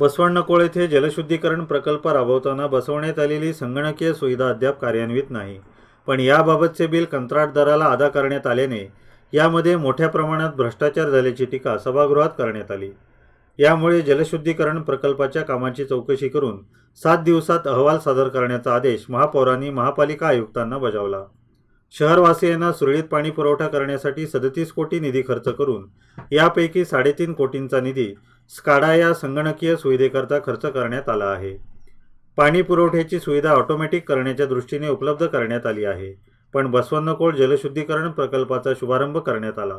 बसवण्णकोळ येथे जलशुद्धीकरण प्रकल्प राबवताना बसवण्यात आलेली संगणकीय सुविधा अद्याप कार्यान्वित नाही. पण याबाबतचे बिल कंत्राटदाराला अदा करण्यात आल्याने यामध्ये मोठ्या प्रमाणात भ्रष्टाचार झाल्याची टीका सभागृहात करण्यात आली. यामुळे जलशुद्धीकरण प्रकल्पाच्या कामाची चौकशी करून सात दिवसात अहवाल सादर करण्याचा आदेश महापौरांनी महापालिका आयुक्तांना बजावला. शहरवासियांना सुरळीत पाणी पुरवठा करण्यासाठी सदतीस कोटी निधी खर्च करून यापैकी साडेतीन कोटींचा निधी स्काडा या संगणकीय सुविधेकरता खर्च करण्यात आला आहे. पाणी पुरवठ्याची सुविधा ऑटोमॅटिक करण्याच्या दृष्टीने उपलब्ध करण्यात आली आहे पण बसवन्नकोळ जलशुद्धीकरण प्रकल्पाचा शुभारंभ करण्यात आला.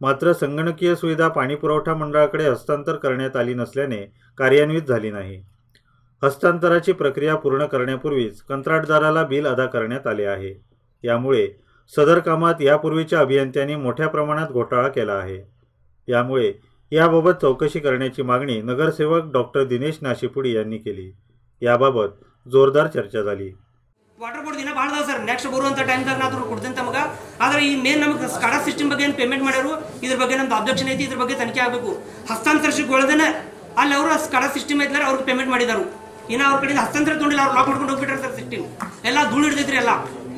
मात्र संगणकीय सुविधा पाणीपुरवठा मंडळाकडे हस्तांतर करण्यात आली नसल्याने कार्यान्वित झाली नाही. हस्तांतराची प्रक्रिया पूर्ण करण्यापूर्वीच कंत्राटदाराला बिल अदा करण्यात आले आहे. यामुळे सदर कामात यापूर्वीच्या अभियंत्यांनी मोठ्या प्रमाणात घोटाळा केला आहे यामुळे याबाबत चौकशी करण्याची मागणी नगरसेवक डॉक्टर दिनेश नाशिपुडी यांनी केली याबाबत जोरदार चर्चा झाली ವಾಟರ್ ಬೋರ್ಡ್ ದಿನ ಭಾಳ ಅದಾವ ಸರ್ ನೆಕ್ಸ್ಟ್ ಬರುವಂಥ ಟೈಮ್ದಾಗ ನಾದ್ರು ಕೊಡ್ತಂತ ಮಗ ಆದ್ರೆ ಈ ಮೇನ್ ನಮಗೆ ಸ್ಕಾಡಾ ಸಿಸ್ಟಮ್ ಬಗ್ಗೆ ಏನು ಪೇಮೆಂಟ್ ಮಾಡ್ಯಾರು ಇದ್ರ ಬಗ್ಗೆ ನಮ್ದು ಅಬ್ಜೆಕ್ಷನ್ ಐತಿ ಇದ್ರ ಬಗ್ಗೆ ತನಿಖೆ ಆಗಬೇಕು ಹಸ್ತಾಂತರಿಸಿಕೊಳ್ಳದೇನೆ ಅಲ್ಲಿ ಅವರು ಸ್ಕಾಡಾ ಸಿಸ್ಟಮ್ ಐತ್ಲಾರ ಅವ್ರಿಗೆ ಪೇಮೆಂಟ್ ಮಾಡಿದಾರು ಇನ್ನು ಅವ್ರ ಕಡೆಯಿಂದ ಹಸ್ತಾಂತರ ತೊಗೊಂಡಿಲ್ಲ ಅವ್ರು ಲಾಕ್ ಮಾಡ್ಕೊಂಡು ಹೋಗ್ಬಿಟ್ರೆ ಸರ್ ಸಿಸ್ಟಮ್ ಎಲ್ಲ ಧೂಳು ಹಿಡಿದೈತ್ರಿ ಎಲ್ಲ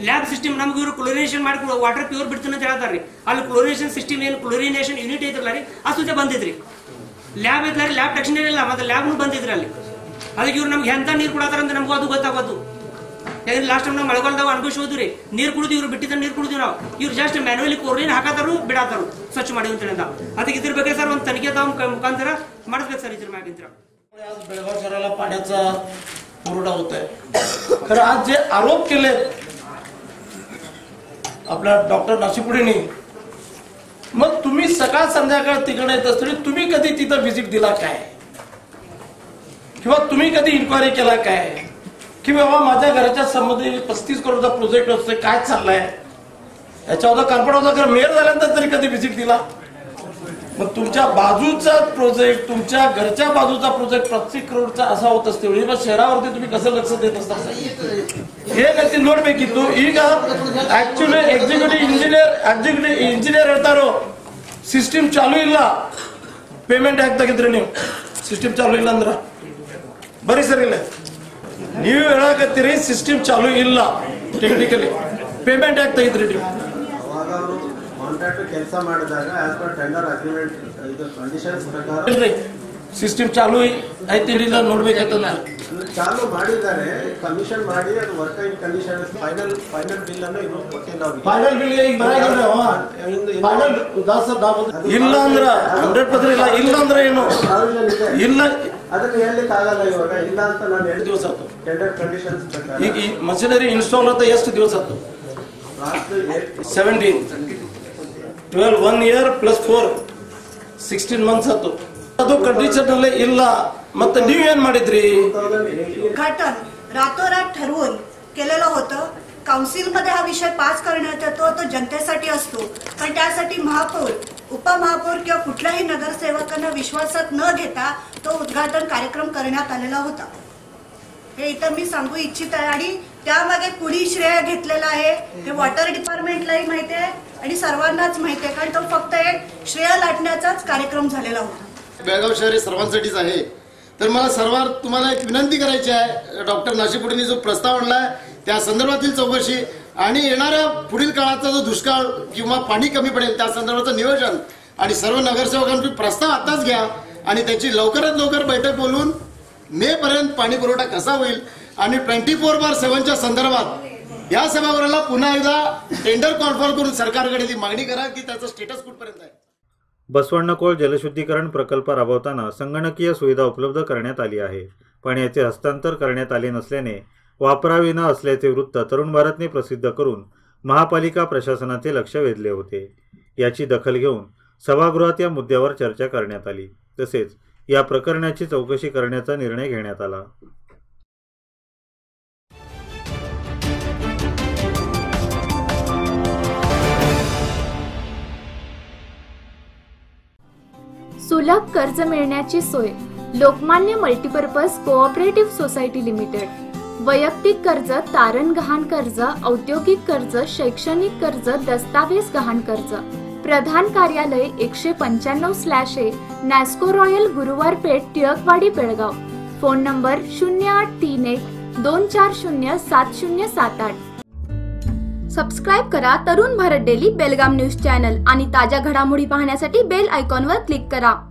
ಲ್ಯಾಬ್ ಸಿಸ್ಟಮ್ ನಮ್ಗೆ ಇವರು ಕ್ಲೋರಿನೇಷನ್ ಮಾಡಿ ವಾಟರ್ ಪ್ಯೂರ್ ಬಿಡ್ತಾನೆ ಅಂತ ಹೇಳ್ತಾರೆ ಅಲ್ಲಿ ಕ್ಲೋರಿನೇಷನ್ ಸಿಸ್ಟಮ್ ಏನು ಕ್ಲೋರಿನೇಷನ್ ಯೂನಿಟ್ ಐತ್ರಲ್ಲ ರೀ ಆ ಸುದ್ದಿ ಬಂದಿದ್ರಿ ಲ್ಯಾಬ್ ಐತ್ಲ ರೀ ಲ್ಯಾಬ್ ಟೆಕ್ಷನ್ ಇಲ್ಲ ಮತ್ತೆ ಲ್ಯಾಬ್ನು ಬಂದಿದ್ರಿ ಅಲ್ಲಿ ಅದಕ್ಕೆ ಇವ್ರು ನಮ್ಗೆ ಎಂತ ನೀರು ಕೊಡತ್ತಾರ ಅಂತ ನಮಗೂ ಅದು ಗೊತ್ತಾಗೋದು ಯಾಕಂದ್ರೆ ಲಾಸ್ಟ್ ಟೈಮ್ ನಾವು ಮಳೆಗಾಲದಾಗ ಅನುಭವಿಸೋದು ರೀ ನೀರು ಕುಡಿದು ಇವ್ರು ಬಿಟ್ಟಿದ್ದ ನೀರು ಕುಡಿದ್ವಿ ನಾವು ಇವ್ರು ಜಸ್ಟ್ ಮ್ಯಾನುವಲಿ ಕೊರ್ಲಿನ ಹಾಕತ್ತಾರು ಬಿಡತ್ತಾರು ಸ್ವಚ್ಛ ಮಾಡಿ ಅಂತ ಹೇಳಿದ ಅದಕ್ಕೆ ಇದ್ರ ಬಗ್ಗೆ ಸರ್ ಒಂದು ತನಿಖೆ ತಾವು ಮುಖಾಂತರ ಮಾಡಿಸ್ಬೇಕು ಸರ್ ಇದ್ರ ಮ್ಯಾಗಿಂತರ आज बेळगाव शहराला पाण्याचा पुरवठा होत आहे खरं आज जे आरोप केले आपल्या डॉक्टर नाशिपुडेनी मग तुम्ही सकाळ संध्याकाळ तिकडे येत असताना तुम्ही कधी तिथं व्हिजिट दिला काय? किंवा तुम्ही कधी इन्क्वायरी केला काय? की बाबा माझ्या घराच्या संबंधी पस्तीस करोडचा प्रोजेक्ट असतोय काय चाललाय? याच्यावर कार्पोरेट जर मेयर झाल्यानंतर तरी कधी व्हिजिट दिला? मग तुमच्या बाजूचा प्रोजेक्ट तुमच्या घरच्या बाजूचा प्रोजेक्ट प्रत्येक करोडचा असा होत असते वेळी मग शहरावरती तुम्ही कसं लक्ष देत असता ಹೇಗಂತ ನೋಡ್ಬೇಕಿತ್ತು ಈಗ actually executive engineer executive engineer ಹೇಳ್ತಾರೋ ಸಿಸ್ಟಮ್ ಚಾಲು ಇಲ್ಲ ಪೇಮೆಂಟ್ ಯಾಕೆ ತೆಗಿದ್ರಿ ನೀವು ಸಿಸ್ಟಮ್ ಚಾಲು ಇಲ್ಲ ಅಂದ್ರ ಬರೀ ಸರ್ ಇಲ್ಲ ನೀವು ಹೇಳಕತ್ತೀರಿ ಸಿಸ್ಟಮ್ ಚಾಲು ಇಲ್ಲ ಟೆಕ್ನಿಕಲಿ ಪೇಮೆಂಟ್ ಯಾಕೆ ತೆಗಿದ್ರಿ ನೀವು ಅವಾಗ ಅವರು ಕಾಂಟ್ರಾಕ್ಟ್ ಕೆಲಸ ಮಾಡಿದಾಗ ಆಸ್ ಪರ್ ಟೆಂಡರ್ ಅಗ್ರಿಮೆಂಟ್ ಇದು ಕಂಡೀಷನ್ಸ್ ಪ್ರಕಾರ ಸಿಸ್ಟಮ್ ಚಾಲು ಐತಿ ಇಲ್ಲ ನೋಡ್ಬೇಕಂತಂದ್ರೆ ಚಾಲು ಮಾಡಿದ್ದಾರೆ ಕಮಿಷನ್ ಮಾಡಿ ಅದು work in condition final final bill ಅನ್ನು ಇನ್ನು ಕೊಟ್ಟಿಲ್ಲ ಫೈನಲ್ ಬಿಲ್ ಈಗ ಫೈನಲ್ ಇಲ್ಲ ಅಂದ್ರ ಹಂಡ್ರೆಡ್ ಪರ್ಸೆಂಟ್ ಇಲ್ಲ ಇಲ್ಲ ಅಂದ್ರೆ ಏನು? ಇಲ್ಲ. ಅದನ್ನ ಹೇಳಲಿಕ್ಕೆ ಆಗಲ್ಲ ಇವಾಗ ಇಲ್ಲ ಅಂತ ನಾನು ಎರಡು ದಿವಸ ಆಯ್ತು. ಟೆಂಡರ್ ಕಂಡೀಷನ್ಸ್ ಪ್ರಕಾರ. ಈಗ ಈ ಮಷಿನರಿ ಇನ್ಸ್ಟಾಲ್ ಅಂತ ಎಷ್ಟು ದಿವಸ ಆಯ್ತು? Last eight seventeen twelve one year plus four sixteen months ಆಯ್ತು ಅದು ಕಂಡೀಷನ್ ಅಲ್ಲೇ ಇಲ್ಲ ಮತ್ತೆ ನೀವೇನ್ ಮಾಡಿದ್ರಿ ತೌಸಂಡ್ ಏಯ್ಟೀನ್ उद्घाटन रातोरात ठरवून केलेलं होतं काउन्सिलमध्ये हा विषय पास करण्यात येतो तो जनतेसाठी असतो पण त्यासाठी महापौर उपमहापौर किंवा कुठल्याही नगरसेवकांना विश्वासात न घेता तो उद्घाटन कार्यक्रम करण्यात आलेला होता हे इथं मी सांगू इच्छित आहे. आणि त्यामागे कुणी श्रेय घेतलेलं आहे हे वॉटर डिपार्टमेंटलाही माहिती आहे आणि सर्वांनाच माहिती आहे. कारण तो फक्त एक श्रेय लाटण्याचाच कार्यक्रम झालेला होता. बेळगाव शहर हे सर्वांसाठीच आहे. तर मला सर्वात तुम्हाला एक विनंती करायची आहे. डॉक्टर नाशिपुडेंनी जो प्रस्ताव आणलाय त्या संदर्भातील चौकशी आणि येणाऱ्या पुढील काळाचा जो दुष्काळ किंवा पाणी कमी पडेल त्या संदर्भाचं नियोजन आणि सर्व नगरसेवकांचे प्रस्ताव आताच घ्या आणि त्याची लवकरात लवकर बैठक बोलून मे पर्यंत पाणी पुरवठा कसा होईल आणि ट्वेंटी फोर बार सेव्हनच्या संदर्भात या सभागृहाला पुन्हा एकदा टेंडर कॉन्फॉर्म करून सरकारकडे ती मागणी करा की त्याचं स्टेटस कुठपर्यंत आहे. बसवण्णकोळ जलशुद्धीकरण प्रकल्प राबवताना संगणकीय सुविधा उपलब्ध करण्यात आली आहे. पण याचे हस्तांतर करण्यात आले नसल्याने वापराविना असल्याचे वृत्त तरुण भारतने प्रसिद्ध करून महापालिका प्रशासनाचे लक्ष वेधले होते. याची दखल घेऊन सभागृहात या मुद्द्यावर चर्चा करण्यात आली. तसेच या प्रकरणाची चौकशी करण्याचा निर्णय घेण्यात आला. सुलभ कर्ज मिळण्याची सोय Lokmanya multipurpose cooperative society limited. वैयक्तिक कर्ज तारण गहाण कर्ज औद्योगिक कर्ज शैक्षणिक कर्ज दस्तावेज गहाण कर्ज. प्रधान कार्यालय एकशे पंच्याण्णव स्लॅश ए Nasco royal Guruwar Peth Tilakwadi Belgaum. Phone number शून्य आठ तीन एक दोन चार शून्य सात शून्य सात आठ. सबस्क्राईब करा Tarun Bharat daily Belgaum news channel आणि ताज्या घडामोडी पाहण्यासाठी बेल आयकॉनवर क्लिक करा.